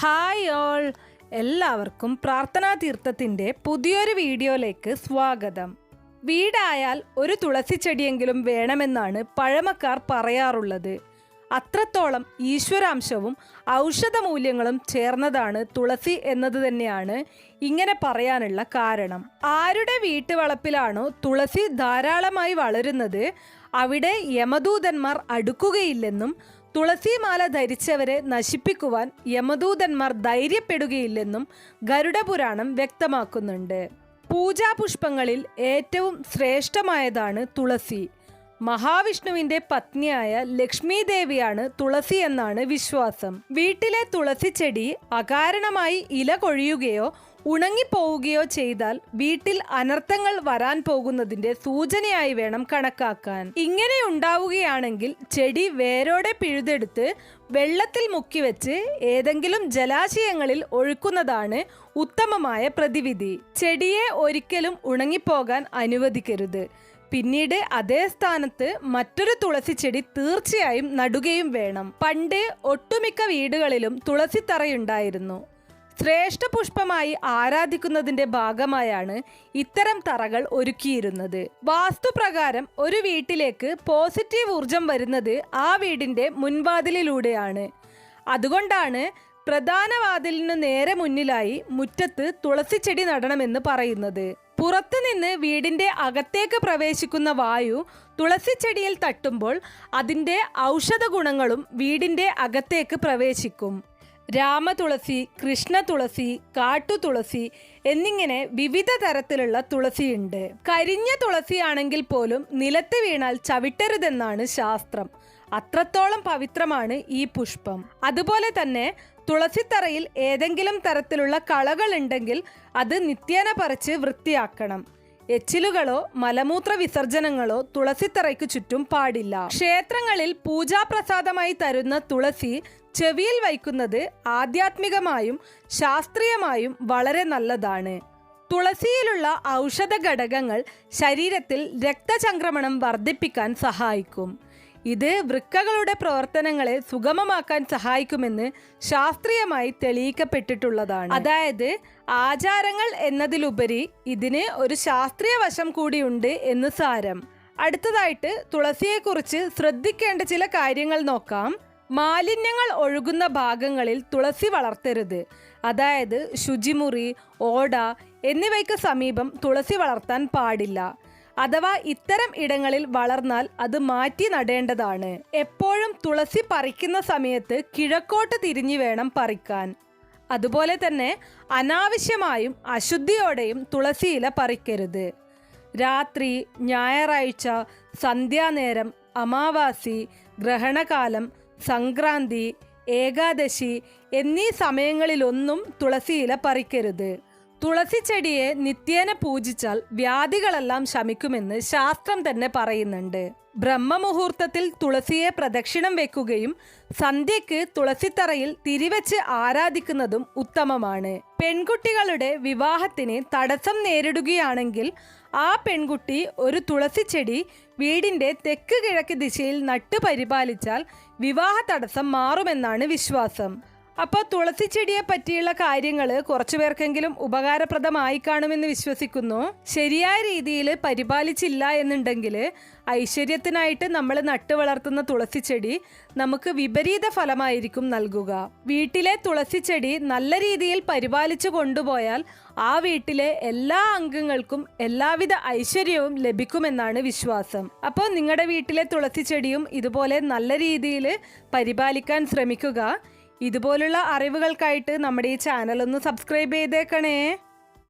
Hi all. എല്ലാവർക്കും പ്രാർത്ഥനാ തീർത്ഥത്തിന്റെ പുതിയൊരു വീഡിയോയിലേക്ക് സ്വാഗതം. വീടായാൽ ഒരു തുളസി ചെടിയെങ്കിലും വേണമെന്നാണ് പഴമക്കാർ പറയാറുള്ളത്. അത്രത്തോളം ഈശ്വരാംശവും ഔഷധമൂല്യങ്ങളും ചേർന്നതാണ് തുളസി എന്നത് തന്നെയാണ് ഇങ്ങനെ പറയാനുള്ള കാരണം. ആരുടെ വീട്ടുവളപ്പിലാണോ തുളസി ധാരാളമായി വളരുന്നത് അവിടെ യമദൂതന്മാർ അടുക്കുകയില്ലെന്നും തുളസിമാല ധരിച്ചവരെ നശിപ്പിക്കുവാൻ യമദൂതന്മാർ ധൈര്യപ്പെടുകയില്ലെന്നും ഗരുഡപുരാണം വ്യക്തമാക്കുന്നുണ്ട്. പൂജാപുഷ്പങ്ങളിൽ ഏറ്റവും ശ്രേഷ്ഠമായതാണ് തുളസി. മഹാവിഷ്ണുവിന്റെ പത്നിയായ ലക്ഷ്മി ദേവിയാണ് തുളസി എന്നാണ് വിശ്വാസം. വീട്ടിലെ തുളസി ചെടി അകാരണമായി ഇല കൊഴിയുകയോ ഉണങ്ങിപ്പോവുകയോ ചെയ്താൽ വീട്ടിൽ അനർത്ഥങ്ങൾ വരാൻ പോകുന്നതിന്റെ സൂചനയായി വേണം കണക്കാക്കാൻ. ഇങ്ങനെ ഉണ്ടാവുകയാണെങ്കിൽ ചെടി വേരോടെ പിഴുതെടുത്ത് വെള്ളത്തിൽ മുക്കിവെച്ച് ഏതെങ്കിലും ജലാശയങ്ങളിൽ ഒഴുക്കുന്നതാണ് ഉത്തമമായ പ്രതിവിധി. ചെടിയെ ഒരിക്കലും ഉണങ്ങിപ്പോകാൻ അനുവദിക്കരുത്. പിന്നീട് അതേ സ്ഥാനത്ത് മറ്റൊരു തുളസി ചെടി തീർച്ചയായും നടുകയും വേണം. പണ്ട് ഒട്ടുമിക്ക വീടുകളിലും തുളസിത്തറയുണ്ടായിരുന്നു. ശ്രേഷ്ഠ പുഷ്പമായി ആരാധിക്കുന്നതിന്റെ ഭാഗമായാണ് ഇത്തരം തറകൾ ഒരുക്കിയിരുന്നത്. വാസ്തുപ്രകാരം ഒരു വീട്ടിലേക്ക് പോസിറ്റീവ് ഊർജം വരുന്നത് ആ വീടിന്റെ മുൻവാതിലിലൂടെയാണ്. അതുകൊണ്ടാണ് പ്രധാന വാതിലിനു നേരെ മുന്നിലായി മുറ്റത്ത് തുളസി ചെടി നടണമെന്ന് പറയുന്നത്. പുറത്തുനിന്ന് വീടിന്റെ അകത്തേക്ക് പ്രവേശിക്കുന്ന വായു തുളസിച്ചെടിയിൽ തട്ടുമ്പോൾ അതിന്റെ ഔഷധ ഗുണങ്ങളും വീടിന്റെ അകത്തേക്ക് പ്രവേശിക്കും. രാമതുളസി കൃഷ്ണ തുളസി കാട്ടുതുളസി എന്നിങ്ങനെ വിവിധ തരത്തിലുള്ള തുളസിയുണ്ട്. കരിഞ്ഞ തുളസിയാണെങ്കിൽ പോലും നിലത്ത് വീണാൽ ചവിട്ടരുതെന്നാണ് ശാസ്ത്രം. അത്രത്തോളം പവിത്രമാണ് ഈ പുഷ്പം. അതുപോലെ തന്നെ തുളസിത്തറയിൽ ഏതെങ്കിലും തരത്തിലുള്ള കളകൾ ഉണ്ടെങ്കിൽ അത് നിത്യേന പറിച്ച് വൃത്തിയാക്കണം. എച്ചിലുകളോ മലമൂത്ര വിസർജനങ്ങളോ തുളസിത്തറയ്ക്ക് ചുറ്റും പാടില്ല. ക്ഷേത്രങ്ങളിൽ പൂജാപ്രസാദമായി തരുന്ന തുളസി ചെവിയിൽ വയ്ക്കുന്നത് ആധ്യാത്മികമായും ശാസ്ത്രീയമായും വളരെ നല്ലതാണ്. തുളസിയിലുള്ള ഔഷധ ഘടകങ്ങൾ ശരീരത്തിൽ രക്തചംക്രമണം വർദ്ധിപ്പിക്കാൻ സഹായിക്കും. ഇത് വൃക്കകളുടെ പ്രവർത്തനങ്ങളെ സുഗമമാക്കാൻ സഹായിക്കുമെന്ന് ശാസ്ത്രീയമായി തെളിയിക്കപ്പെട്ടിട്ടുള്ളതാണ്. അതായത് ആചാരങ്ങൾ എന്നതിലുപരി ഇതിന് ഒരു ശാസ്ത്രീയ വശം കൂടിയുണ്ട് എന്ന് സാരം. അടുത്തതായിട്ട് തുളസിയെക്കുറിച്ച് ശ്രദ്ധിക്കേണ്ട ചില കാര്യങ്ങൾ നോക്കാം. മാലിന്യങ്ങൾ ഒഴുകുന്ന ഭാഗങ്ങളിൽ തുളസി വളർത്തരുത്. അതായത് ശുചിമുറി ഓട എന്നിവയ്ക്ക് സമീപം തുളസി വളർത്താൻ പാടില്ല. അഥവാ ഇത്തരം ഇടങ്ങളിൽ വളർന്നാൽ അത് മാറ്റി നടേണ്ടതാണ്. എപ്പോഴും തുളസി പറിക്കുന്ന സമയത്ത് കിഴക്കോട്ട് തിരിഞ്ഞു വേണം പറിക്കാൻ. അതുപോലെ തന്നെ അനാവശ്യമായും അശുദ്ധിയോടെയും തുളസിയില പറിക്കരുത്. രാത്രി ഞായറാഴ്ച സന്ധ്യാനേരം അമാവാസി ഗ്രഹണകാലം സംക്രാന്തി ഏകാദശി എന്നീ സമയങ്ങളിലൊന്നും തുളസിയില പറിക്കരുത്. തുളസി ചെടിയെ നിത്യേന പൂജിച്ചാൽ വ്യാധികളെല്ലാം ശമിക്കുമെന്ന് ശാസ്ത്രം തന്നെ പറയുന്നുണ്ട്. ബ്രഹ്മമുഹൂർത്തത്തിൽ തുളസിയെ പ്രദക്ഷിണം വെക്കുകയും സന്ധ്യയ്ക്ക് തുളസിത്തറയിൽ തിരിവെച്ച് ആരാധിക്കുന്നതും ഉത്തമമാണ്. പെൺകുട്ടികളുടെ വിവാഹത്തിന് തടസ്സം നേരിടുകയാണെങ്കിൽ ആ പെൺകുട്ടി ഒരു തുളസി ചെടി വീടിന്റെ തെക്ക് കിഴക്ക് ദിശയിൽ നട്ടു പരിപാലിച്ചാൽ വിവാഹ തടസ്സം മാറുമെന്നാണ് വിശ്വാസം. അപ്പോൾ തുളസി ചെടിയെ പറ്റിയുള്ള കാര്യങ്ങൾ കുറച്ചു പേർക്കെങ്കിലും ഉപകാരപ്രദമായി കാണുമെന്ന് വിശ്വസിക്കുന്നു. ശരിയായ രീതിയിൽ പരിപാലിച്ചില്ല എന്നുണ്ടെങ്കിൽ ഐശ്വര്യത്തിനായിട്ട് നമ്മൾ നട്ടു വളർത്തുന്ന തുളസി ചെടി നമുക്ക് വിപരീത ഫലമായിരിക്കും നൽകുക. വീട്ടിലെ തുളസി ചെടി നല്ല രീതിയിൽ പരിപാലിച്ചു കൊണ്ടുപോയാൽ ആ വീട്ടിലെ എല്ലാ അംഗങ്ങൾക്കും എല്ലാവിധ ഐശ്വര്യവും ലഭിക്കുമെന്നാണ് വിശ്വാസം. അപ്പോൾ നിങ്ങളുടെ വീട്ടിലെ തുളസി ചെടിയും ഇതുപോലെ നല്ല രീതിയിൽ പരിപാലിക്കാൻ ശ്രമിക്കുക. ഇതുപോലുള്ള അറിവുകൾക്കായിട്ട് നമ്മുടെ ഈ ചാനൽ ഒന്ന് സബ്സ്ക്രൈബ് ചെയ്തേക്കണേ.